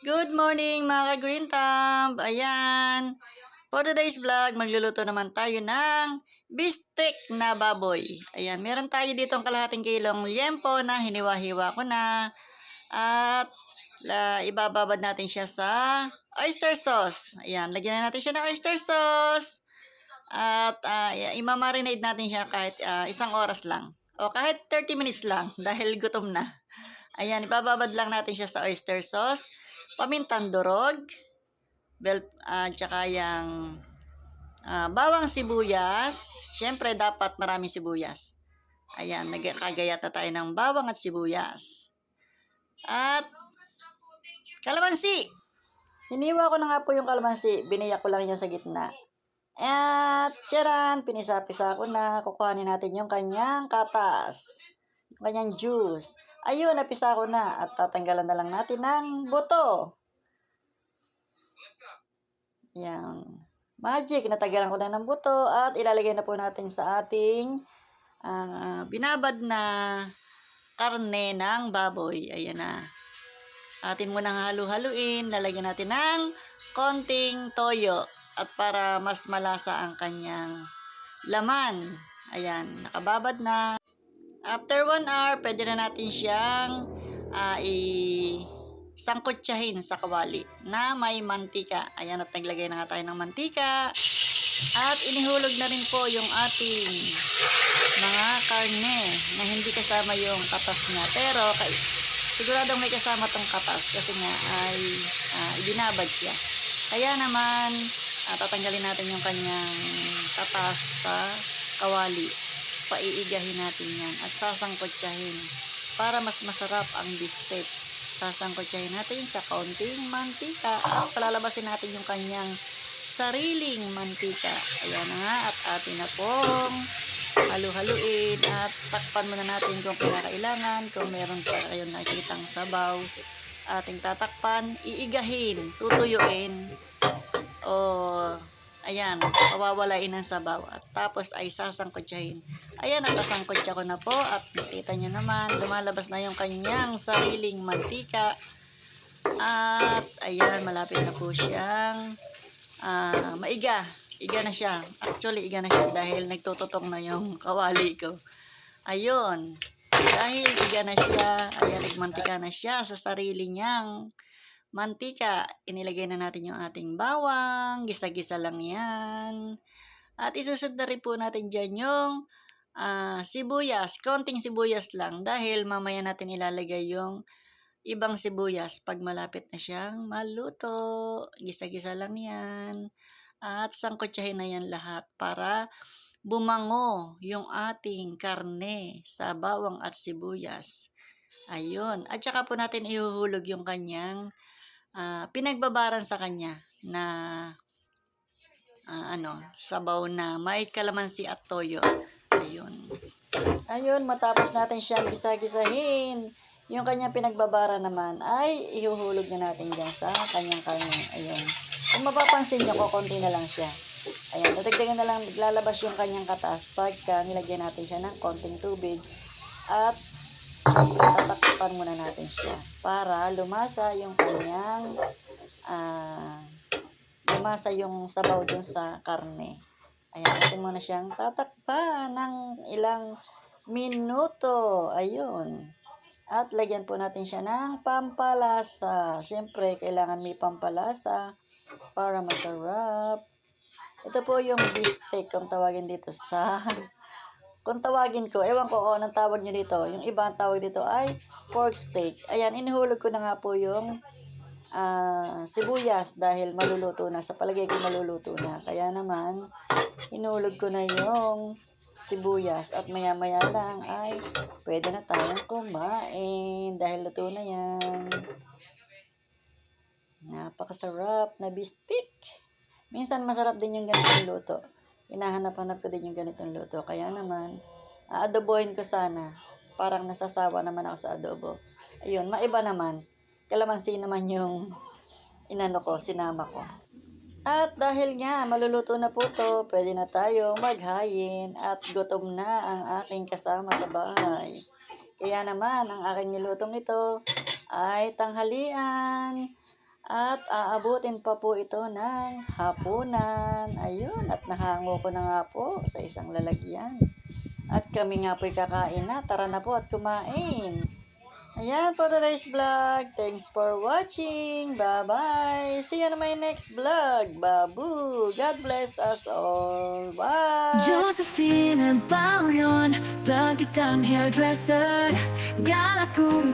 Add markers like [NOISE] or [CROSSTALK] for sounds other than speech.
Good morning mga ka-green thumb! Ayan! For today's vlog, magluluto naman tayo ng bistek na baboy. Ayan, meron tayo dito ang kalahating kilong liempo na hiniwa-hiwa ko na. At la, ibababad natin siya sa oyster sauce. Ayan, lagyan na natin siya ng oyster sauce. At uh, imamarinate natin siya kahit ah, isang oras lang. O kahit 30 minutes lang [LAUGHS] dahil gutom na. Ayan, ibababad lang natin siya sa oyster sauce pamintang durog, bel, at saka yung ah, bawang sibuyas. Siyempre, dapat maraming sibuyas. Ayan, nagkagayat na tayo ng bawang at sibuyas. At kalamansi. Hiniwa ko na nga po yung kalamansi. Biniyak ko lang yan sa gitna. At tiyaran, pinisa-pisa ko na. Kukuhanin natin yung kanyang katas. Kanyang juice. Ayun, napisa ko na. At tatanggalan na lang natin ng buto. Yan. Magic, natagalan ko na ng buto at ilalagay na po natin sa ating ah, binabad na karne ng baboy. Ayan na. Atin mo nang halu-haluin. Lalagyan natin ng konting toyo at para mas malasa ang kanyang laman. Ayan, nakababad na. After 1 hour, pwede na natin siyang ah, i sangkutsahin sa kawali na may mantika. Ayan, at naglagay na nga tayo ng mantika. At inihulog na rin po yung ating mga karne na hindi kasama yung katas niya. Pero kay, siguradong may kasama tong katas kasi nga ay ah, ibinabad siya. Kaya naman, ah, tatanggalin natin yung kanyang katas sa kawali. Paiigahin natin yan at sasangkotsahin para mas masarap ang bistek. Sasangkotsahin natin sa kaunting mantika. At palalabasin natin yung kanyang sariling mantika. Ayan na nga at atin na pong halu-haluin at takpan muna natin kung kailangan kung meron pa kayong nakikitang sabaw. Ating tatakpan, iigahin, tutuyuin o ayan, pawawalain ng sabaw at tapos ay sasangkotsahin. Ayan, natasangkotsa ko na po at nakita nyo naman, lumalabas na yung kanyang sariling mantika at ayan, malapit na po siyang ah, maiga. Iga na siya. Actually, iga na siya dahil nagtututong na yung [LAUGHS] kawali ko. Ayun. Dahil iga na siya, ayan, nagmantika na siya sa sarili niyang mantika. Inilagay na natin yung ating bawang. Gisa-gisa lang yan. At isusunod na rin po natin dyan yung ah, sibuyas. Konting sibuyas lang dahil mamaya natin ilalagay yung ibang sibuyas pag malapit na siyang maluto. Gisa-gisa lang yan. At sangkotsahin na yan lahat para bumango yung ating karne sa bawang at sibuyas. Ayun. At saka po natin ihuhulog yung kanyang ah, pinagbabaran sa kanya na ah, ano, sabaw na may kalamansi at toyo. Ayun. Ayun, matapos natin siyang gisa-gisahin, yung kanyang pinagbabara naman ay ihuhulog na natin dyan sa kanyang karne. Ayun. Kung mapapansin nyo, kukunti na lang siya. Ayan, dadagdagan na lang, lalabas yung kanyang katas pagka nilagyan natin siya ng konting tubig. At tatakpan muna natin siya para lumasa yung kanyang ah lumasa yung sabaw dun sa karne. Ayan, natin muna siyang tatakpan ng ilang minuto. Ayun. At lagyan po natin siya ng pampalasa. Siyempre, kailangan may pampalasa para masarap. Ito po yung beefsteak kung tawagin dito sa... kung tawagin ko, ewan ko kung anong tawag nyo dito. Yung iba ang tawag dito ay pork steak. Ayan, inihulog ko na nga po yung ah, sibuyas dahil maluluto na. Sa palagay ko maluluto na. Kaya naman, inulog ko na yung sibuyas at maya maya lang ay pwede na tayong kumain dahil luto na yan. Napakasarap na bistik. Minsan masarap din yung ganitong luto. Hinahanap-hanap ko din yung ganitong luto. Kaya naman, aadobohin ko sana. Parang nasasawa naman ako sa adobo. Ayun, maiba naman. Kalamansi naman yung [LAUGHS] inano ko, sinama ko. At dahil nga maluluto na po to, pwede na tayo maghayin at gutom na ang aking kasama sa bahay. Kaya naman, ang aking nilutong ito ay tanghalian At aabutin pa po ito ng hapunan. Ayun, at nahango ko na nga po sa isang lalagyan. At kami nga po'y kakain na. Tara na po at kumain. Ayan po today's vlog. Thanks for watching. Bye-bye. See you on my next vlog. Babu. God bless us all. Bye. Josephine and Baon Lagi kang hairdresser Gala kong